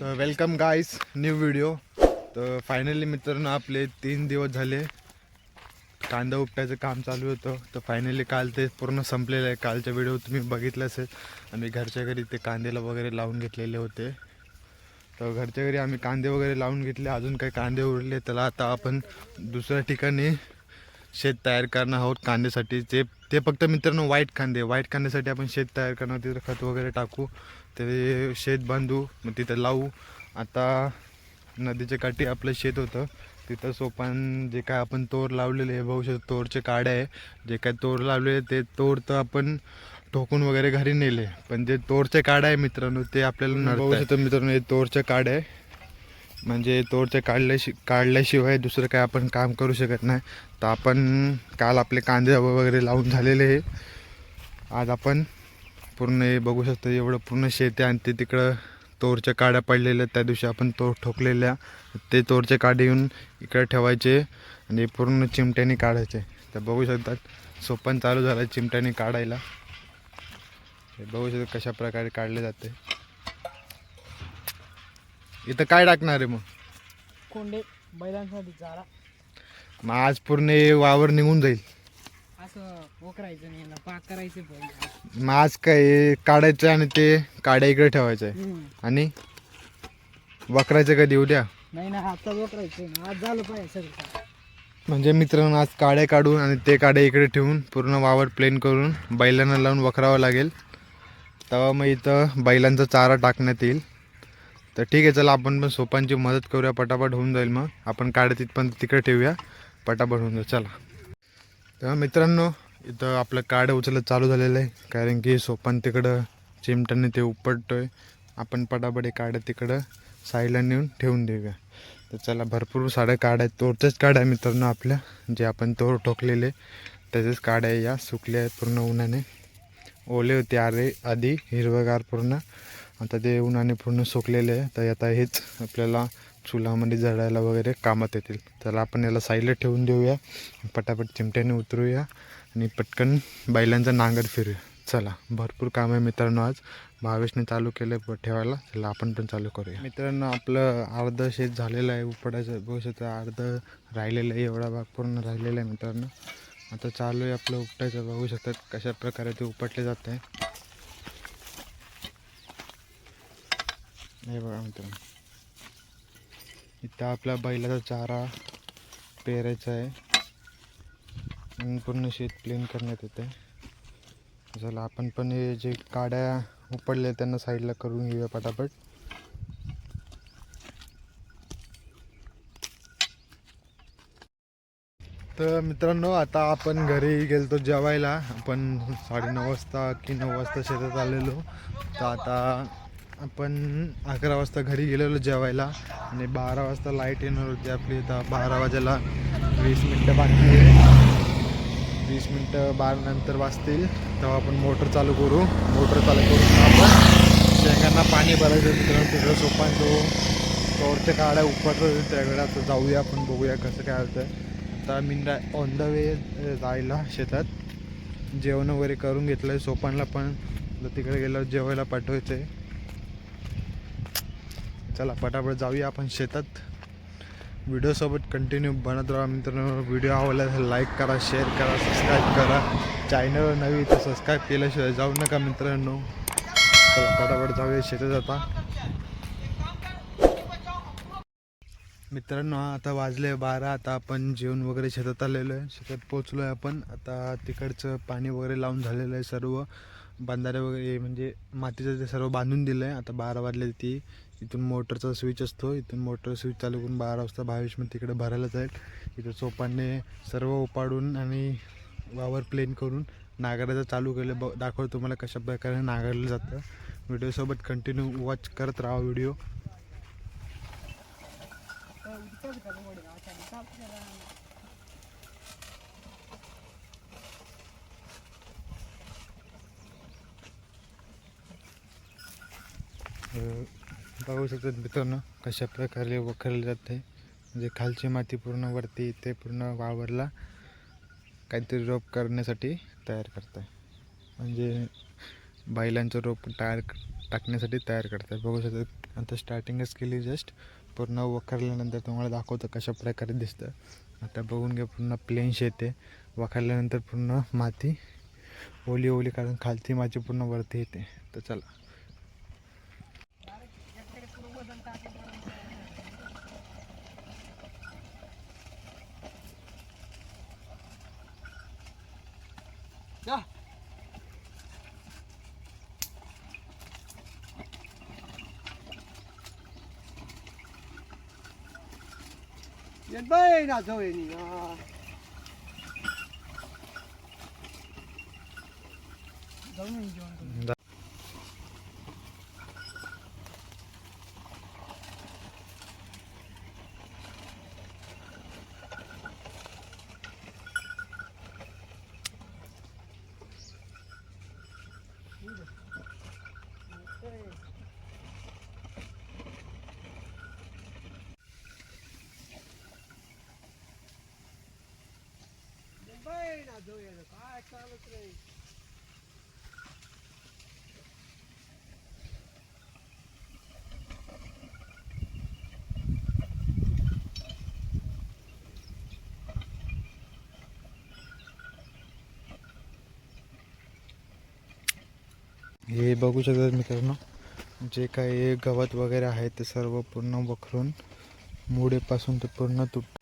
तर welcome guys new video तर finally मित्रांनो आपले तीन दिवस झाले. कांदा उपटायचं काम चालू होतं. तर फायनली काल ते पूर्ण संपलेलं आहे. कालच्या व्हिडिओ तुम्ही बघितलं असेल. आम्ही घरच्या घरी ते कांद्याला वगैरे लावून घेतलेले होते. तर घरच्या घरी आम्ही कांदे वगैरे लावून घेतले. अजून काही कांदे उरले. त्याला आता आपण दुसऱ्या ठिकाणी शेत तयार करणार आहोत कांद्यासाठी. ते ते फक्त मित्रांनो वाईट कांदे. वाईट कांद्यासाठी आपण शेत तयार करणार तिथं खत वगैरे टाकू. ते शेत बांधू. मग तिथं लावू. आता नदीच्या काठी आपलं शेत होतं. तिथं सोपान जे काय आपण तोर लावलेले आहे. भाऊ तोरचे काड्या आहे. जे काय तोर लावलेले ते तोर तर आपण ठोकून वगैरे घरी नेले. पण जे तोरचे काड्या आहे मित्रांनो ते आपल्याला बघू शकतो मित्रांनो हे तोरचे काड्या आहे. म्हणजे तोरचे काढल्याशि काढल्याशिवाय दुसरं काय आपण काम करू शकत नाही. तर आपण काल आपले कांदे वगैरे लावून झालेले आहे आज आपण पूर्ण हे बघू शकतो एवढं पूर्ण शेती आणि ते तिकडं तोरच्या काड्या पडलेल्या त्या दिवशी आपण तोर ठोकलेल्या ते तोरचे काडे येऊन इकडे ठेवायचे आणि पूर्ण चिमट्याने काढायचे. तर बघू शकतात सोपन चालू झालं चिमट्याने काढायला. हे बघू शकतो कशा प्रकारे काढले जाते. इथं काय टाकणार आहे मग? कोंडे बैलांसाठी चारा. मग आज पूर्ण हे वावर निघून जाईल. असं वकरायचं नाही ना पाक करायचं पहिले मग आज काय काढायचं आणि ते काड्या इकडे ठेवायचं आहे. हम्म. आणि वकरायचं कधी उद्या? नाही ना. आता आज झालं पाहिजे सगळं म्हणजे मित्रांनो आज काड्या काढून आणि ते काड्या इकडे ठेवून पूर्ण वावर प्लेन करून बैलांना लावून वखरावं लागेल. तेव्हा मग इथं बैलांचा चारा टाकण्यात येईल. तर ठीक आहे चला आपण पण सोपांची मदत करूया पटापट होऊन जाईल मग. आपण काड्या तिथपर्यंत तिकडे ठेवूया पटापट होऊन जाईल. चला. तेव्हा मित्रांनो इथं आपलं काढं उचलत चालू झालेलं आहे कारण की सोपान तिकडं चिमट्याने ते उपटतो आहे आपण पटापट हे काढं तिकडं साईडला नेऊन ठेवून देऊया. तर चला भरपूर साड्या काढ आहेत. तोरच्याच काड्या आहे मित्रांनो आपल्या जे आपण तोर ठोकलेले. त्याचेच काड्या आहे या सुकल्या आहेत पूर्ण उन्हाने. ओले होते आरे आधी हिरवगार पूर्ण. आता ते उन्हाने पूर्ण सुकलेले आहे. तर आता हेच आपल्याला चुलामध्ये जळायला वगैरे कामात येतील. तर आपण याला साईडला ठेवून देऊया. पटापट चिमट्याने उतरूया आणि पटकन बैलांचा नांगर फिरूया. चला भरपूर काम आहे मित्रांनो आज. भावेशने चालू केलं आहे ठेवायला. चला आपण पण चालू करूया. मित्रांनो आपलं अर्ध शेत झालेलं आहे. उपडायचं बघू शकता अर्ध राहिलेलं आहे. एवढा भाग पूर्ण राहिलेला आहे मित्रांनो. आता चालू आहे आपलं उपटायचं. बघू शकतात कशा प्रकारे ते उपटले जात आहे. हे बघा मित्रांनो. इथं आपल्या बैलाचा चारा पेरायचा आहे. आणि पूर्ण शेत प्लेन करण्यात येते चला आपण पण हे जे काड्या उपडल्या त्यांना साईडला करून घेऊया पटापट. तर मित्रांनो आता आपण घरी गेलतो जेवायला. आपण साडेनऊ वाजता की नऊ वाजता शेतात आलेलो. तर आता आपण अकरा वाजता घरी गेलेलो जेवायला. आणि बारा वाजता लाइट येणार होती आपली. तर बारा वाजेला वीस मिनटं बाकी वीस मिनटं बारा नंतर वाजतील. तेव्हा आपण मोटर चालू करू. मोटर चालू करून आपण शेंगांना पाणी भरायचं मित्रांनो तिकडं सोपान तो तोरच्या काड्या उपटत. त्याकडे आता जाऊया आपण बघूया कसं काय होतं आता मी ऑन द वे जायला शेतात. जेवण वगैरे करून घेतलं आहे सोपानला पण. तिकडे गेल्यावर जेवायला पाठवायचं आहे चला पटापट जाऊया आपण शेतात. व्हिडिओसोबत कंटिन्यू बनत राहा मित्रांनो. व्हिडिओ आवडला तर लाईक करा शेअर करा सबस्क्राईब करा. चॅनलवर नवी तर सबस्क्राईब केल्याशिवाय जाऊ नका मित्रांनो. चला पटापट जाऊया शेतात आता. मित्रांनो आता वाजले बारा आता आपण जेवण वगैरे शेतात आलेलो आहे. शेतात पोचलो आहे आपण. आता तिकडचं पाणी वगैरे लावून झालेलं आहे सर्व. बांधारे वगैरे म्हणजे मातीचं ते सर्व बांधून दिलं आहे आता बारा वाजले ती. इथून मोटरचा स्विच असतो. इथून मोटर स्विच चालू करून बारा वाजता भावेश मग तिकडे भरायला जाईल. इथं सोपाने सर्व उपाडून आणि वावर प्लेन करून नांगरायचं चालू केलं. ब दाखवतो तुम्हाला कशा प्रकारे नांगरलं जातं. व्हिडिओसोबत कंटिन्यू वॉच करत राहा व्हिडिओ बघू शकतात मित्रांनो कशा प्रकारे वखरले जाते. म्हणजे खालची माती पूर्ण वरती ते पूर्ण वावरला काहीतरी रोप करण्यासाठी तयार करताय. म्हणजे बैलांचं रोप तयार टाकण्यासाठी तयार करताय. बघू शकतात आता स्टार्टिंगच केली जस्ट पूर्ण वखरल्यानंतर तुम्हाला दाखवतं कशा प्रकारे दिसतं. आता बघून घ्या पूर्ण प्लेन शेत आहे. वखरल्यानंतर पूर्ण माती ओली ओली कारण खालची माती पूर्ण वरती येते. तर चला. Nhân bay là rồi nhỉ. You. जाऊया काय चालत नाही हे बघू शकतात मित्रांनो जे काही गवत वगैरे आहे ते सर्व पूर्ण वखरून मुडेपासून ते पूर्ण तुट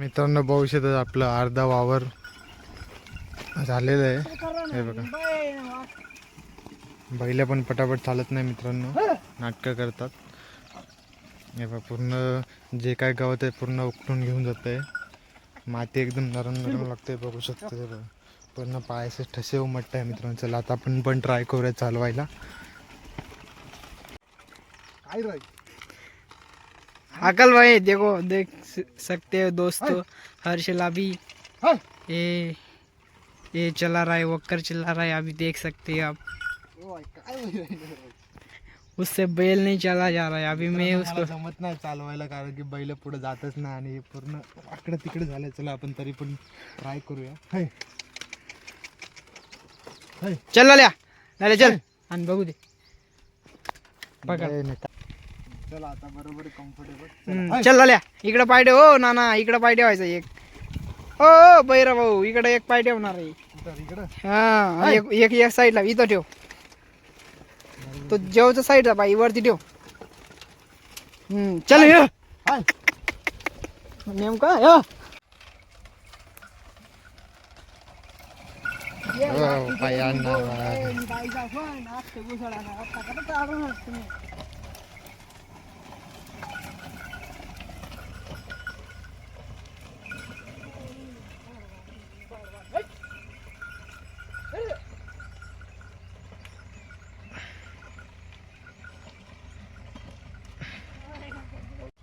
मित्रांनो बघू शकतात आपलं अर्धा वावर झालेलं आहे. हे बघा. बैल पण पटापट चालत नाही मित्रांनो. नाटकं करतात. हे बघा पूर्ण जे काय गवत आहे पूर्ण उकटून घेऊन जात आहे माती एकदम नरम नरम लागते बघू शकतो हे बघा. पूर्ण पायाचे ठसे उमटत आहे मित्रांनो. चला आता आपण पण ट्राय करूया चालवायला. काय राहील अकल भाई देखो देख सकते हो दोस्तों हर्षल अभी हाँ। ये ये चला रहा है वक्कर चला रहा है अभी देख सकते हैं आप? उससे बैल नहीं चला जा रहा है अभी मैं उसको जमत नाही चालवायला कारण की बैल पुढे जातच नाही आणि पूर्ण वाकडं तिकडे झालं. चला आपण तरी पण ट्राय करूया. चल लाल्या. लाल्या चल. आणि बघू दे. पकड. चला आता बरोबर कम्फर्टेबल हम्म, चल लाल्या. इकडं पाय ठेव हो. ना ना इकडं पाय ठेवायचं एक. हो हो बैरा भाऊ इकडे एक पाय ठेवणार आहे. इकडं. हा एक एक एक साईडला इथं ठेव. तो जेवचा साईडचा बाई वरती ठेव. हम्म चल ये. नेमका या. हो, पायांना वार. बाईचा पण आज ते घुसळा ना आता कसं काढून तुम्ही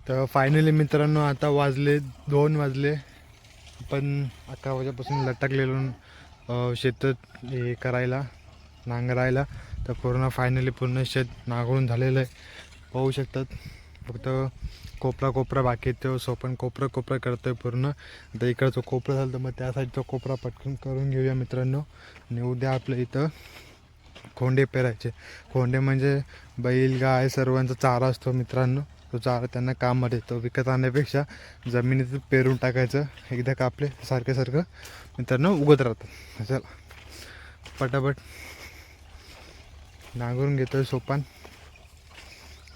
तर फायनली मित्रांनो आता वाजले दोन वाजले. पण अकरा वाजेपासून लटकलेलो शेतात हे करायला नांगरायला. तर पूर्ण फायनली पूर्ण शेत नांगरून झालेलं आहे. पाहू शकतात. फक्त कोपरा कोपरा बाकी तो सो पण कोपरा कोपरा करतोय पूर्ण. आता इकडचं कोपरा झालं तर मग त्या साईडचा कोपरा पटकन करून घेऊया मित्रांनो. आणि उद्या आपल्या इथं खोंडे पेरायचे. खोंडे म्हणजे बैल गाय सर्वांचा चारा असतो मित्रांनो. तो चारा त्यांना काममध्ये येतो विकत आणण्यापेक्षा जमिनीत पेरून टाकायचं. एकदा कापले सारखं सारखं मित्रांनो उगत राहतं. चला. पटापट. नांगरून घेतो सोपान.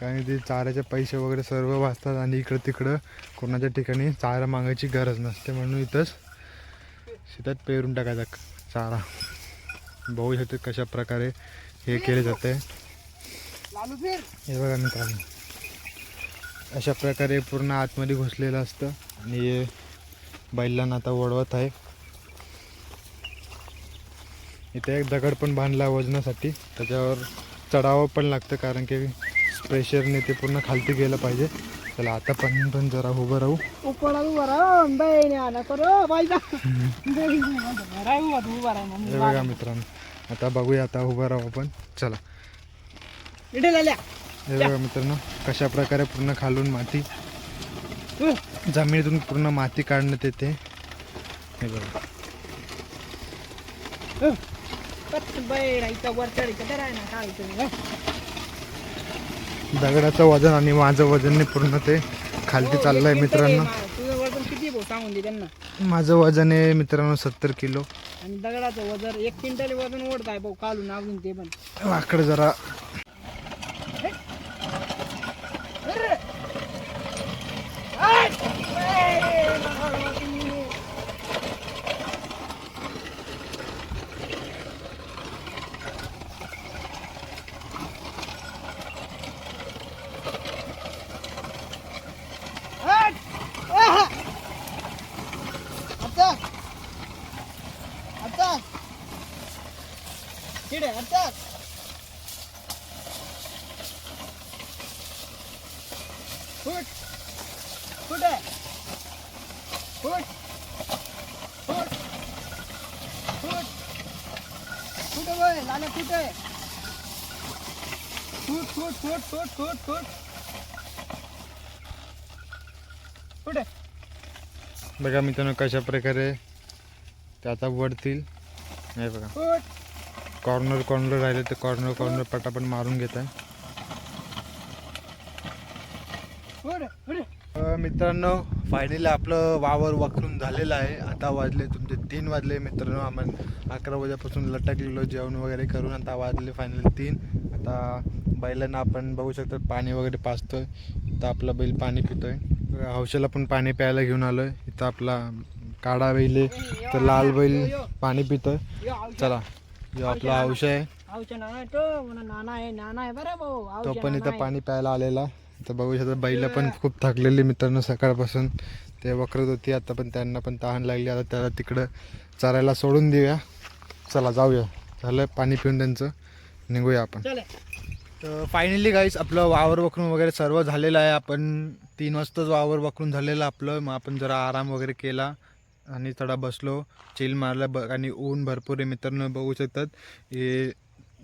कारण ते चाऱ्याचे पैसे वगैरे सर्व वाचतात आणि इकडं तिकडं कोणाच्या ठिकाणी चारा मागायची गरज नसते. म्हणून इथंच शेतात पेरून टाकायचा चारा. बघू शकतो कशा प्रकारे हे केले जाते. हे बघा मित्रांनो. अशा प्रकारे पूर्ण आतमध्ये घुसलेलं असतं. आणि हे बैलांना आता ओढवत आहे. इथे एक दगड पण बांधला वजनासाठी. त्याच्यावर चढावं पण लागतं कारण की प्रेशरने ते पूर्ण खालती गेलं पाहिजे. चला आता पण पण जरा उभं राहू. बघा मित्रांनो आता बघूया आता उभं राहू आपण. चला. हे बघा मित्रांनो कशा प्रकारे पूर्ण खालून माती जमिनीतून पूर्ण माती काढण्यात येते. हे बघा. दगडाचं वजन आणि माझं वजनने पूर्ण ते खालती चाललंय मित्रांनो. तुझं वजन किती भाऊ? सांगून दे त्यांना. माझं वजन आहे मित्रांनो सत्तर किलो. आणि दगडाचं वजन एक क्विंटल वजन ओढत आहे भाऊ काढून आवडून ते पण. वाकड जरा आता आता तिकडे आता फुट फुट आहे फुट फुट फुट फुट वय? फुट फुट फुट फुट फुट फुट फुट फुट आहे बघा मित्रांनो कशा प्रकारे ते आता वडतील. हे बघा. फुट कॉर्नर कॉर्नर राहिले ते कॉर्नर कॉर्नर पटापट मारून घेत आहे फुट फुट मित्रांनो फायनली आपलं वावर वाकरून झालेलं आहे. आता वाजले तुमचे तीन वाजले. मित्रांनो आपण अकरा वाजेपासून लटकलेलो जेवण वगैरे करून आता वाजले फायनली तीन. आता बैलांना आपण बघू शकतो पाणी वगैरे पाजतोय. इथं आपला बैल पाणी पितोय. हौशाला पण पाणी प्यायला घेऊन आलोय. इथं आपला काळा बैल आहे. तर लाल बैल पाणी पितोय. चला जो आपला हौशा आहे. तो. पण इथं. पाणी प्यायला आलेला तर बघू शकता बैल पण खूप थकलेली मित्रांनो सकाळपासून. ते वखरत होती आता पण त्यांना पण तहान लागली. आता त्याला तिकडं चरायला सोडून देऊया. चला जाऊया. झालं पाणी पिऊन त्यांचं. निघूया आपण. तर फायनली गाईस आपलं वावर वखरून वगैरे सर्व झालेलं आहे. आपण तीन वाजताच वावर वखरून झालेलं आपलं. मग आपण जरा आराम वगैरे केला आणि थोडा बसलो. चिल मारला ब आणि ऊन भरपूर आहे मित्रांनो बघू शकतात. हे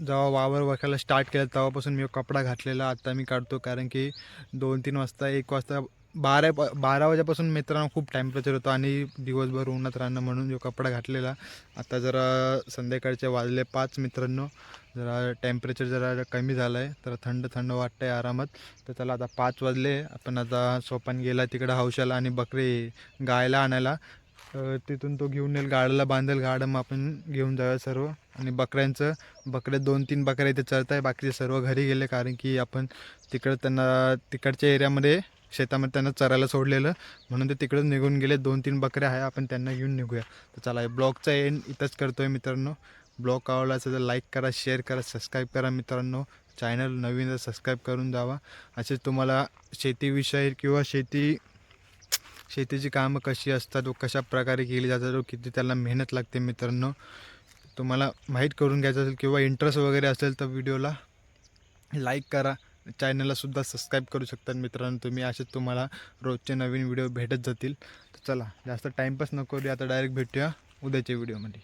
जेव्हा वावर वाकायला स्टार्ट केलं तेव्हापासून मी कपडा घातलेला आत्ता मी काढतो. कारण की दोन तीन वाजता एक वाजता बारा बारा वाजेपासून मित्रांनो खूप टेम्परेचर होतं आणि दिवसभर उन्हात राहणं म्हणून जो कपडा घातलेला. आता जरा संध्याकाळचे वाजले पाच मित्रांनो. जरा टेम्परेचर जरा कमी झालं आहे तर थंड थंड वाटतं आहे आरामात. तर त्याला आता पाच वाजले. आपण आता सोपान गेला तिकडं हौशाला आणि बकरी गायला आणायला. तिथून तो घेऊन येईल गाड्याला बांधेल गाडं मग आपण घेऊन जाऊया सर्व. आणि बकऱ्यांचं बकऱ्या दोन तीन बकऱ्या इथे चरत आहे. बाकीचे सर्व घरी गेले कारण की आपण तिकडं त्यांना तिकडच्या एरियामध्ये शेतामध्ये त्यांना चरायला सोडलेलं. म्हणून ते तिकडं निघून गेले. दोन तीन बकऱ्या आहे. आपण त्यांना घेऊन निघूया. तर चला ब्लॉगचा एंड इथंच करतो आहे मित्रांनो. ब्लॉग आवडला असेल तर लाईक करा शेअर करा सबस्क्राईब करा मित्रांनो. चॅनल नवीन तर सबस्क्राईब करून जावा. असेच तुम्हाला शेतीविषयी किंवा शेती शेतीची कामं कशी असतात व कशा प्रकारे केली जातात व किती त्याला मेहनत लागते मित्रांनो तुम्हाला माहीत करून घ्यायचं असेल किंवा इंटरेस्ट वगैरे असेल तर व्हिडिओला लाईक करा. चॅनललासुद्धा सबस्क्राईब करू शकतात मित्रांनो तुम्ही असेच तुम्हाला रोजचे नवीन व्हिडिओ भेटत जातील. तर चला जास्त टाईमपास नको करूया आता डायरेक्ट भेटूया उद्याच्या व्हिडिओमध्ये